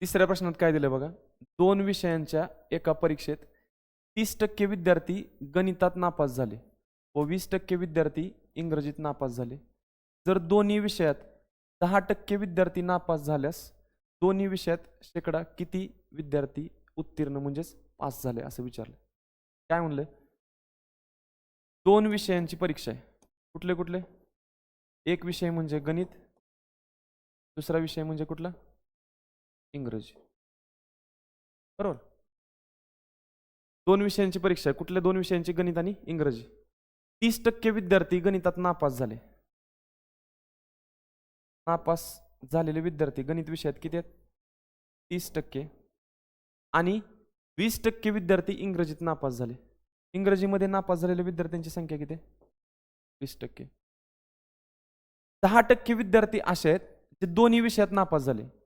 तिसऱ्या प्रश्नात काय दिलं बघा? दोन विषयांच्या एका परीक्षेत तीस टक्के विद्यार्थी गणितात नापास झाले व वीस टक्के विद्यार्थी इंग्रजीत नापास झाले. जर दोन्ही विषयात दहा टक्के विद्यार्थी नापास झाल्यास दोन्ही विषयात शेकडा किती विद्यार्थी उत्तीर्ण म्हणजेच पास झाले असं विचारलं. काय म्हणलं? दोन विषयांची परीक्षा आहे. कुठले कुठले? एक विषय म्हणजे गणित दुसरा विषय म्हणजे कुठला? इंग्रजी. बरोबर? दोन विषयांची परीक्षा आहे. कुठल्या दोन विषयांची गणित आणि इंग्रजी? तीस टक्के विद्यार्थी गणितात नापास झाले. नापास झालेले विद्यार्थी गणित विषयात किती आहेत? तीस टक्के. आणि वीस टक्के विद्यार्थी इंग्रजीत नापास झाले. इंग्रजीमध्ये नापास झालेल्या विद्यार्थ्यांची संख्या किती आहे? वीस टक्के. दहा टक्के विद्यार्थी असे आहेत जे दोन्ही विषयात नापास झाले.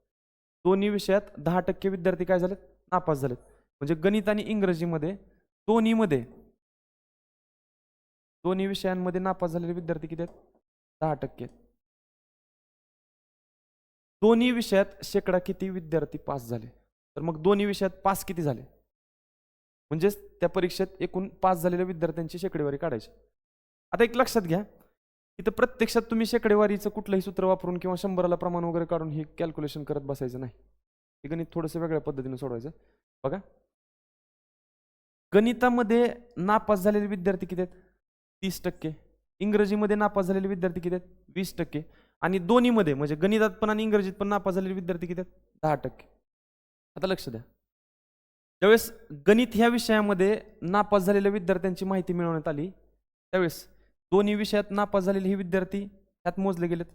दोन्ही विषयात दहा टक्के विद्यार्थी काय झालेत? नापास झालेत. म्हणजे गणित आणि इंग्रजीमध्ये दोन्हीमध्ये दोन्ही विषयांमध्ये नापास झालेले विद्यार्थी किती आहेत? दहा टक्के. दोन्ही विषयात शेकडा किती विद्यार्थी पास झाले? तर मग दोन्ही विषयात पास किती झाले? म्हणजेच त्या परीक्षेत एकूण पास झालेल्या विद्यार्थ्यांची शेकडेवारी काढायची. आता एक लक्षात घ्या. इथं प्रत्यक्षात तुम्ही शेकडेवारीचं कुठलंही सूत्र वापरून किंवा शंभराला प्रमाण वगैरे काढून हे कॅल्क्युलेशन करत बसायचं नाही. हे गणित थोडंसं वेगळ्या पद्धतीने सोडवायचं. बघा. गणितामध्ये नापास झालेले विद्यार्थी किती आहेत? तीस टक्के. इंग्रजीमध्ये नापास झालेले विद्यार्थी किती आहेत? वीस टक्के. आणि दोन्हीमध्ये म्हणजे गणितात पण आणि इंग्रजीत पण नापास झालेले विद्यार्थी किती आहेत? दहा टक्के. आता लक्ष द्या. ज्यावेळेस गणित ह्या विषयामध्ये नापास झालेल्या विद्यार्थ्यांची माहिती मिळवण्यात आली त्यावेळेस दोन्ही विषयात नापास झालेले हे विद्यार्थी ह्यात मोजले गेलेत.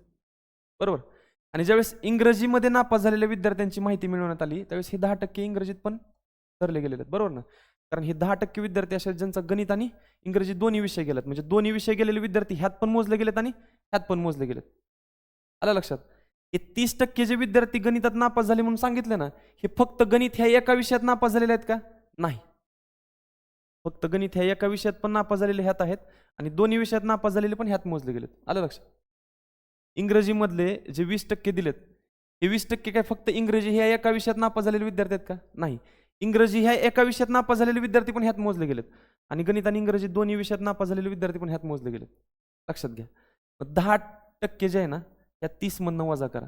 बरोबर? आणि ज्यावेळेस इंग्रजीमध्ये नापास झालेल्या विद्यार्थ्यांची माहिती मिळवण्यात आली त्यावेळेस हे दहा टक्के इंग्रजीत पण धरले गेलेले आहेत बरोबर ना? कारण हे दहा टक्के विद्यार्थी असे आहेत ज्यांचा गणित आणि इंग्रजी दोन्ही विषय गेलेत. म्हणजे दोन्ही विषय गेलेले विद्यार्थी ह्यात पण मोजले गेलेत आणि ह्यात पण मोजले गेलेत. आलं लक्षात? हे तीस टक्के जे विद्यार्थी गणितात नापास झाले म्हणून सांगितले ना हे फक्त गणित ह्या एका विषयात नापास झालेले आहेत का? नाही. फक्त गणित ह्या एका विषयात पण नापास झालेले ह्यात आहेत आणि दोन्ही विषयात नापास झालेले पण ह्यात मोजले गेलेत. आलं लक्षात? इंग्रजीमधले जे वीस टक्के दिलेत हे वीस टक्के काय फक्त इंग्रजी ह्या एका विषयात नापास झालेले विद्यार्थी आहेत का? नाही. इंग्रजी ह्या एका विषयात नापास झालेले विद्यार्थी पण ह्यात मोजले गेलेत. आणि गणित आणि इंग्रजी दोन्ही विषयात नापास झालेले विद्यार्थी पण ह्यात मोजले गेलेत. लक्षात घ्या. दहा टक्के जे आहे ना या तीसमधनं वजा करा.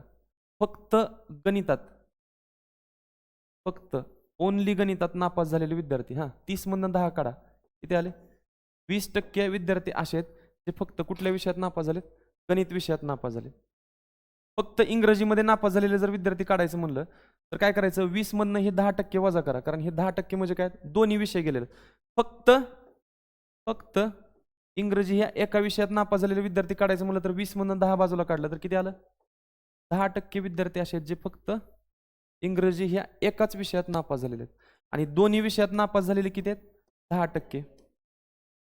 फक्त गणितात. फक्त ओनली गणितात नापास झालेले विद्यार्थी हां. तीसमधनं दहा काढा. किती आले? वीस टक्के विद्यार्थी असे आहेत जे फक्त कुठल्या विषयात नापास झालेत? गणित विषयात नापास झाले फक्त इंग्रजीमध्ये नापास झालेले जर विद्यार्थी काढायचं म्हणलं तर काय करायचं? वीसमधनं हे दहा टक्के वजा करा. कारण हे दहा टक्के म्हणजे काय? दोन्ही विषय गेलेले फक्त फक्त इंग्रजी ह्या एका विषयात नापास झालेले विद्यार्थी काढायचं म्हणलं तर वीसमधनं दहा बाजूला काढलं तर किती आलं? दहा टक्के विद्यार्थी असे आहेत जे फक्त इंग्रजी ह्या एकाच विषयात नापास झालेले आहेत. आणि दोन्ही विषयात नापास झालेले किती आहेत? दहा टक्के.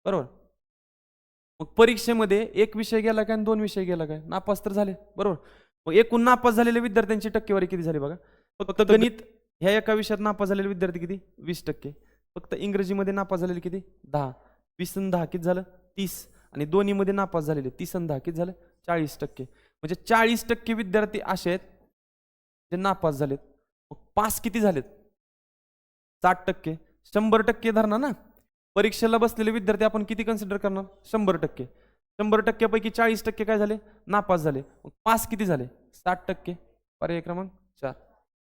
बरोबर? मग परीक्षेमध्ये एक विषय गेला काय आणि दोन विषय गेला काय? नापास तर झाले. बरोबर? मग एकूण नापास झालेल्या विद्यार्थ्यांची टक्केवारी किती झाली बघा? फक्त गणित ह्या एका विषयात नापास झालेले विद्यार्थी किती? वीस टक्के. फक्त इंग्रजीमध्ये नापास झालेले किती? दहा. वीस आणि दहा किती झालं? तीस. आणि दोन्हीमध्ये नापास झालेले तीस आणि दहा किती झालं? चाळीस टक्के. म्हणजे चाळीस टक्के विद्यार्थी असे आहेत जे नापास झालेत. मग पास किती झालेत? साठ टक्के. शंभर टक्के धरणार ना? परीक्षेला बसलेले विद्यार्थी आपण किती कन्सिडर करणार? शंभर टक्के. शंभर टक्क्यापैकी चाळीस टक्के काय झाले? नापास झाले. मग पास किती झाले? साठ टक्के. पर्याय क्रमांक चार.